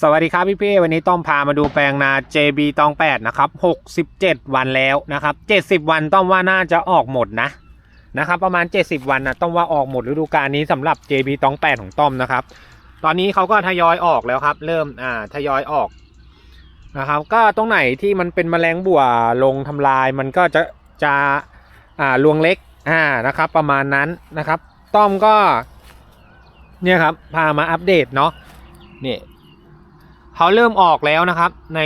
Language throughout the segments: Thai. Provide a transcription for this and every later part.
สวัสดีครับพี่พี่วันนี้ต้อมพามาดูแปลงนา JB ตอง 8 นะครับ 67 วันแล้วนะครับ 70 วันต้อมว่าน่าจะออกหมดนะนะครับประมาณ 70 วันนะต้อมว่าออกหมดฤดูกาลนี้สำหรับ JB ตอง 8 ของต้อมนะครับ ตอนนี้เขาก็ทยอยออกแล้วครับ เริ่มอ่าทยอยออกนะครับ ก็ตรงไหนที่มันเป็นแมลงบัวลงทำลายมันก็จะจะอ่าลวงเล็กอ่านะครับประมาณนั้นนะครับ ต้อมก็เนี่ยครับพามาอัปเดตเนาะเนี่ย เขาเริ่มออกแล้วนะครับ ใน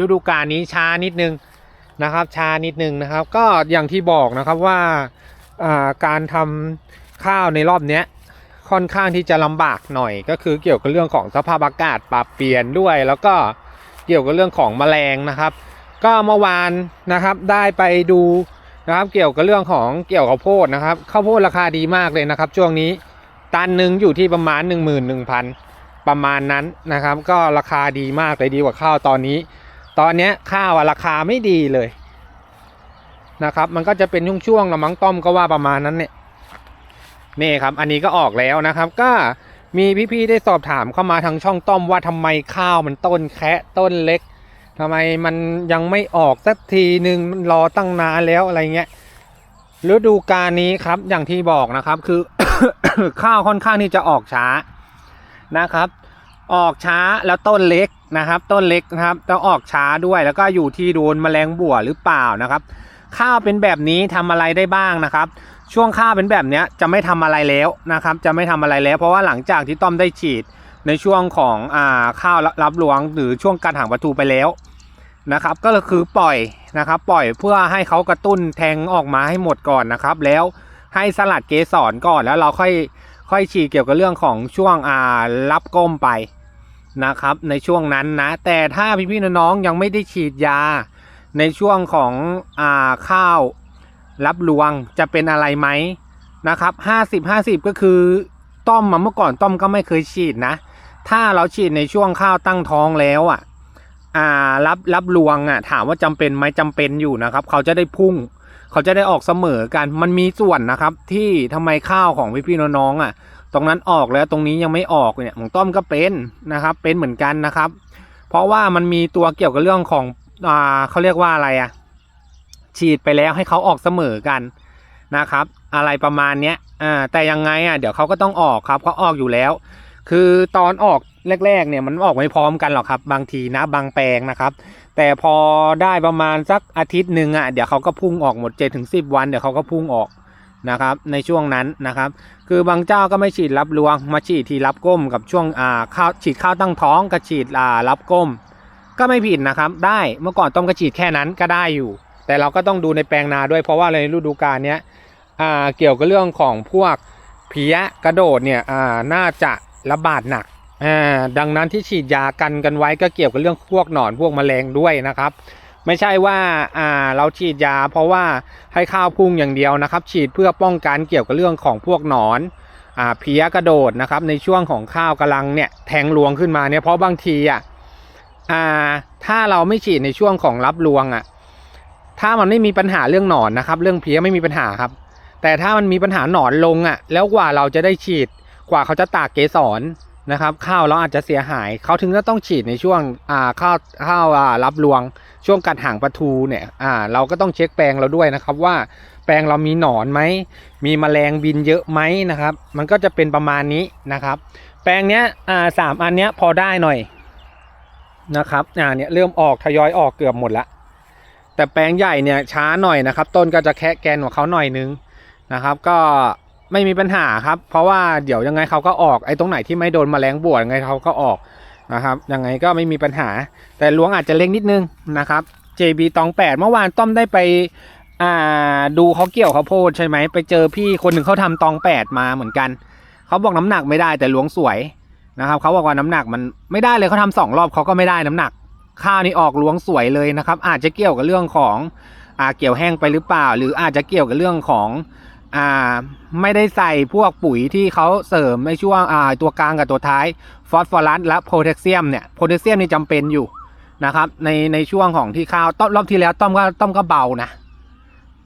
ฤดูกาลนี้ช้านิดนึงนะครับ ช้านิดนึงนะครับ ก็อย่างที่บอกนะครับว่าาการทำข้าวในรอบเนี้ยค่อนข้างที่จะลำบากหน่อย ก็คือเกี่ยวกับเรื่องของสภาพอากาศปรับเปลี่ยนด้วย แล้วก็เกี่ยวกับเรื่องของแมลงนะครับ ก็เมื่อวานนะครับได้ไปดูนะครับเกี่ยวกับเรื่องของเกี่ยวกับข้าวโพดนะครับข้าวโพดราคาดีมากเลยนะครับ ช่วงนี้ตันหนึ่งอยู่ที่ประมาณ 1 1 0 0 0 ประมาณนั้นนะครับ ก็ราคาดีมากเลยดีกว่าข้าวตอนนี้ ตอนนี้ข้าวราคาไม่ดีเลยนะครับ มันก็จะเป็นช่วงๆละมั้งต้อมก็ว่าประมาณนั้นเนี่ยนี่ครับ อันนี้ก็ออกแล้วนะครับ ก็มีพี่ๆได้สอบถามเข้ามาทางช่องต้อมว่าทำไมข้าวมันต้นแคะต้นเล็กทำไมมันยังไม่ออกสักทีหนึ่งมันรอตั้งนานแล้วอะไรเงี้ยฤดูกาลนี้ครับอย่างที่บอกนะครับ คือข้าวค่อนข้างที่จะออกช้า นะครับ ออกช้าแล้วต้นเล็กนะครับ ต้นเล็กนะครับต้องออกช้าด้วยแล้วก็อยู่ที่โดนแมลงบั่วหรือเปล่านะครับ ข้าวเป็นแบบนี้ทำอะไรได้บ้างนะครับ ช่วงข้าวเป็นแบบเนี้ยจะไม่ทำอะไรแล้วนะครับ จะไม่ทำอะไรแล้ว เพราะว่าหลังจากที่ต้อมได้ฉีดในช่วงของอ่าข้าวรับหลวงหรือช่วงการหางประตูไปแล้วนะครับ ก็คือปล่อยนะครับ ปล่อยเพื่อให้เขากระตุ้นแทงออกมาให้หมดก่อนนะครับ แล้วให้สลัดเกสรก่อนแล้วเราค่อย ค่อยฉีดเกี่ยวกับเรื่องของช่วงอ่ารับก้มไปนะครับในช่วงนั้นนะ แต่ถ้าพี่ๆน้องๆยังไม่ได้ฉีดยา ในช่วงของอ่าข้าวรับรวงจะเป็นอะไรไหมนะครับห้าสิบห้าสิบก็คือต้อมมาเมื่อก่อนต้อมก็ไม่เคยฉีดนะ ถ้าเราฉีดในช่วงข้าวตั้งท้องแล้วอะอ่ารับรับรวงอะถามว่าจำเป็นไหมจำเป็นอยู่นะครับ เขาจะได้พุ่ง เขาจะได้ออกเสมอกันมันมีส่วนนะครับ ที่ทำไมข้าวของพี่ๆน้องๆอะ ตรงนั้นออกแล้วตรงนี้ยังไม่ออกเนี่ยของต้อมก็เป็นนะครับ เป็นเหมือนกันนะครับ เพราะว่ามันมีตัวเกี่ยวกับเรื่องของอ่าเขาเรียกว่าอะไรอะ ฉีดไปแล้วให้เขาออกเสมอกันนะครับ อะไรประมาณเนี้ยอ่าแต่ยังไงอะเดี๋ยวเขาก็ต้องออกครับเขาออกอยู่แล้ว คือตอนออกแรกๆเนี่ยมันออกไม่พร้อมกันหรอกครับ บางทีนะบางแปลงนะครับ แต่พอได้ประมาณสักอาทิตย์หนึ่งอะเดี๋ยวเขาก็พุ่งออกหมด7จถึงสิวันเดี๋ยวเขาก็พุ่งออกนะครับในช่วงนั้นนะครับ คือบางเจ้าก็ไม่ฉีดรับรวง มาฉีดทีรับก้มกับช่วงอ่าข้าวฉีดข้าวตั้งท้องกับฉีดอ่ารับก้ม ก็ไม่ผิดนะครับ ได้เมื่อก่อนต้มก็ฉีดแค่นั้นก็ได้อยู่ แต่เราก็ต้องดูในแปลงนาด้วยเพราะว่าในฤดูกาลเนี้ยอ่าเกี่ยวกับเรื่องของพวกเพี้ยกระโดดเนี่ยอ่าน่าจะ ระบาดหนักอ่าดังนั้นที่ฉีดยากันกันไว้ก็เกี่ยวกับเรื่องพวกหนอนพวกแมลงด้วยนะครับ ไม่ใช่ว่าอ่าเราฉีดยาเพราะว่าให้ข้าวพุ่งอย่างเดียวนะครับ ฉีดเพื่อป้องกันเกี่ยวกับเรื่องของพวกหนอนอ่าเพี้ยกระโดดนะครับ ในช่วงของข้าวกำลังเนี่ยแทงรวงขึ้นมาเนี่ยเพราะบางทีอะอ่าถ้าเราไม่ฉีดในช่วงของรับรวงอะถ้ามันไม่มีปัญหาเรื่องหนอนนะครับ เรื่องเพี้ยไม่มีปัญหาครับ แต่ถ้ามันมีปัญหาหนอนลงอะ แล้วกว่าเราจะได้ฉีด กว่าเขาจะตากเกสรนะครับ ข้าวเราอาจจะเสียหาย เขาถึงจะต้องฉีดในช่วงอ่าข้าวข้าวอ่ารับรวง ช่วงกัดหางปลาทูเนี่ยอ่าเราก็ต้องเช็คแปลงเราด้วยนะครับว่าแปลงเรามีหนอนไหม มีแมลงบินเยอะไหมนะครับ มันก็จะเป็นประมาณนี้นะครับ แปลงเนี้ยอ่าสามอันเนี้ยพอได้หน่อยนะครับอ่าเนี่ยเริ่มออกทยอยออกเกือบหมดละ แต่แปลงใหญ่เนี่ยช้าหน่อยนะครับ ต้นก็จะแคะแกนของเขาหน่อยนึงนะครับ ก็ ไม่มีปัญหาครับ เพราะว่าเดี๋ยวยังไงเขาก็ออกไอ้ตรงไหนที่ไม่โดนแมลงบวดยังไงเขาก็ออกนะครับยังไงก็ไม่มีปัญหา แต่หลวงอาจจะเล็กนิดนึงนะครับ JB ตองแปดเมื่อวานต้อมได้ไปดูเขาเกี่ยวเขาโพดใช่ไหมไปเจอพี่คนหนึ่งเขาทำตองแปดมาเหมือนกันเขาบอกน้ำหนักไม่ได้แต่หลวงสวยนะครับเขาบอกว่าน้ำหนักมันไม่ได้เลยเขาทำสองรอบเขาก็ไม่ได้น้ำหนัก ข้าวนี่ออกหลวงสวยเลยนะครับ อาจจะเกี่ยวกับเรื่องของอาเกี่ยวแห้งไปหรือเปล่า หรืออาจจะเกี่ยวกับเรื่องของ อ่าไม่ได้ใส่พวกปุ๋ยที่เขาเสริมในช่วงอ่าตัวกลางกับตัวท้ายฟอสฟอรัสและโพแทสเซียมเนี่ยโพแทสเซียมนี่จำเป็นอยู่นะครับในในช่วงของที่ข้าวต้อมรอบที่แล้วต้อมก็ต้อมก็เบานะ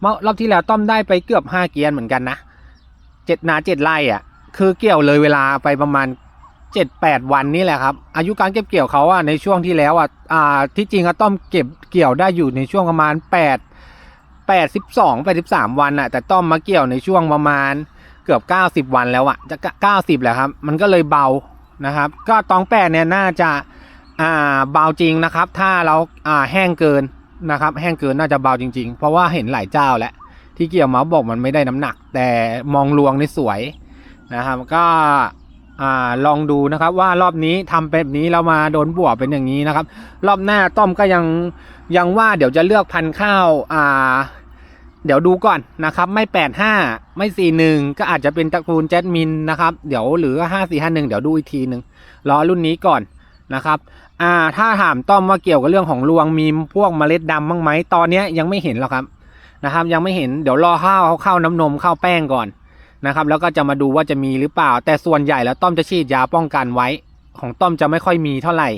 เมื่อรอบที่แล้วต้อมได้ไปเกือบห้าเกียนเหมือนกันนะเจ็ดนาเจ็ดไร่อะคือเกี่ยวเลยเวลาไปประมาณเจ็ดแปดวันนี่แหละครับอายุการเก็บเกี่ยวเขาอะในช่วงที่แล้วอะอ่าที่จริงอะต้อมเก็บเกี่ยวได้อยู่ในช่วงประมาณแปด แปดสิบสองแปดสิบสามวันอะแต่ต้อมมาเกี่ยวในช่วงประมาณเกือบเก้าสิบวันแล้วอะจะเก้าสิบแหละครับ มันก็เลยเบานะครับ ก็ตองแปดเนี่ยน่าจะอ่าเบาจริงนะครับ ถ้าเราอ่าแห้งเกินนะครับ แห้งเกินน่าจะเบาจริง ๆ เพราะว่าเห็นหลายเจ้าแล้วที่เกี่ยวมาบอกมันไม่ได้น้ำหนัก แต่มองลวงนี่สวยนะครับ ก็อ่าลองดูนะครับว่ารอบนี้ทำแบบนี้เรามาโดนบวกเป็นอย่างนี้นะครับ รอบหน้าต้อมก็ยังยังว่าเดี๋ยวจะเลือกพันธุ์ข้าวอ่า เดี๋ยวดูก่อนนะครับ ไม่ 85 ไม่ 41 ก็อาจจะเป็นตระกูลแจสมินนะครับ เดี๋ยวหรือ 5451 เดี๋ยวดูอีกทีหนึ่งรอรุ่นนี้ก่อนนะครับอ่าถ้าถามต้อมว่าเกี่ยวกับเรื่องของรวงมีพวกเมล็ดดำบ้างไหมตอนนี้ยยังไม่เห็นหรอกครับนะครับ ยังไม่เห็นเดี๋ยวรอข้าวเขาเข้าน้ำนมเข้าแป้งก่อนนะครับ แล้วก็จะมาดูว่าจะมีหรือเปล่า แต่ส่วนใหญ่แล้วต้อมจะฉีดยาป้องกันไว้ ของต้อมจะไม่ค่อยมีเท่าไหร่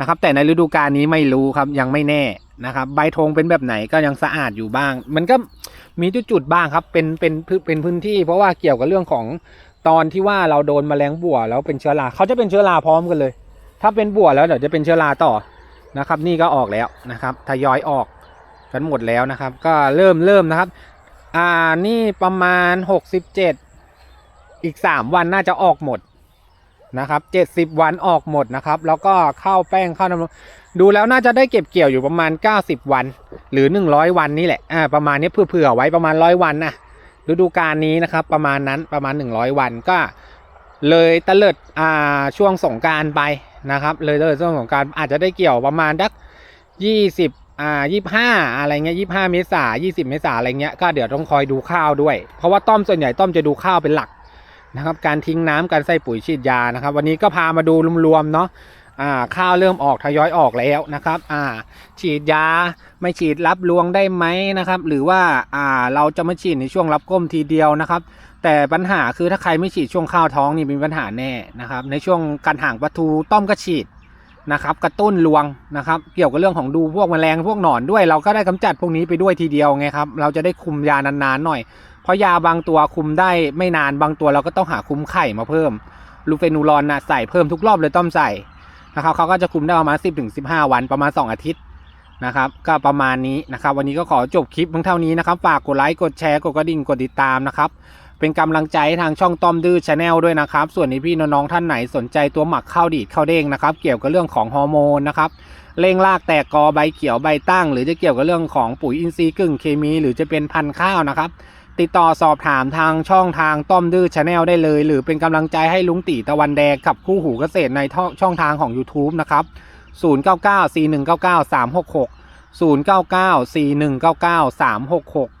นะครับ แต่ในฤดูกาลนี้ไม่รู้ครับยังไม่แน่ นะครับใบธงเป็นแบบไหนก็ยังสะอาดอยู่บ้าง มันก็มีจุดๆบ้างครับ เป็นเป็นเป็นพื้นที่ เพราะว่าเกี่ยวกับเรื่องของตอนที่ว่าเราโดนแมลงบัวแล้วเป็นเชื้อราเขาจะเป็นเชื้อราพร้อมกันเลย ถ้าเป็นบัวแล้วเดี๋ยวจะเป็นเชื้อราต่อนะครับ นี่ก็ออกแล้วนะครับทยอยออกกันหมดแล้วนะครับ ก็เริ่มเริ่มนะครับ อ่านี่ประมาณหกสิบเจ็ดอีกสามวันน่าจะออกหมด นะครับเจ็ดสิบวันออกหมดนะครับ แล้วก็เข้าแป้งเข้าน้ำนมดูแล้วน่าจะได้เก็บเกี่ยวอยู่ประมาณเก้าสิบวัน หรือหนึ่งร้อยวันนี่แหละอ่าประมาณนี้เผื่อๆไว้ประมาณร้อยวันนะฤดูกาลนี้นะครับ ประมาณนั้นประมาณหนึ่งร้อยวันก็เลยตะเลิดอ่าช่วงสงการไปนะครับ เลยตะเลิดช่วงสงการอาจจะได้เกี่ยวประมาณดักยี่สิบอ่ายี่ห้าอะไรเงี้ยยี่ห้าเมษายี่สิบเมษาอะไรเงี้ยก็เดี๋ยวต้องคอยดูข้าวด้วย เพราะว่าต้อมส่วนใหญ่ต้อมจะดูข้าวเป็นหลัก นะครับการทิ้งน้ำการใส่ปุ๋ยฉีดยานะครับ วันนี้ก็พามาดูรวมๆเนาะอ่าข้าวเริ่มออกทยอยออกแล้วนะครับอ่าฉีดยาไม่ฉีดรับรวงได้ไหมนะครับ หรือว่าอ่าเราจะมาฉีดในช่วงรับก้มทีเดียวนะครับ แต่ปัญหาคือถ้าใครไม่ฉีดช่วงข้าวท้องนี่มีปัญหาแน่นะครับ ในช่วงการห่างปลาทูต้อมก็ฉีดนะครับ กระตุ้นรวงนะครับ เกี่ยวกับเรื่องของดูพวกแมลงพวกหนอนด้วย เราก็ได้กำจัดพวกนี้ไปด้วยทีเดียวไงครับ เราจะได้คุมยานานๆหน่อย ราะยาบางตัวคุมได้ไม่นานบางตัวเราก็ต้องหาคุมไข่มาเพิ่มลูเฟนูรอนนะใส่เพิ่มทุกรอบเลยต้อมใส่นะครับเขาก็จะคุมได้ประมาณ 10ถึง15 วันประมาณ 2 อาทิตย์นะครับก็ประมาณนี้นะครับ วันนี้ก็ขอจบคลิปเพียงเท่านี้นะครับ ฝากกดไลค์กดแชร์กดกระดิ่งกดติดตามนะครับ เป็นกำลังใจให้ทางช่องต้อมดื้อชาแนลด้วยนะครับ ส่วนนี้พี่น้องๆท่านไหนสนใจตัวหมักข้าวดีดข้าวเด้งนะครับ เกี่ยวกับเรื่องของฮอร์โมนนะครับเร่งรากแตกกอใบเขียวใบตั้ง หรือจะเกี่ยวกับเรื่องของปุ๋ยอินทรีย์กึ่งเคมี หรือจะเป็นพันธุ์ข้าวนะครับ ติดต่อสอบถามทางช่องทางต้อมดื้อชาแนลได้เลย หรือเป็นกำลังใจให้ลุงตีตะวันแดงกับคู่หูเกษตรในช่องทางของ YouTube นะครับ 0994199366 0994199366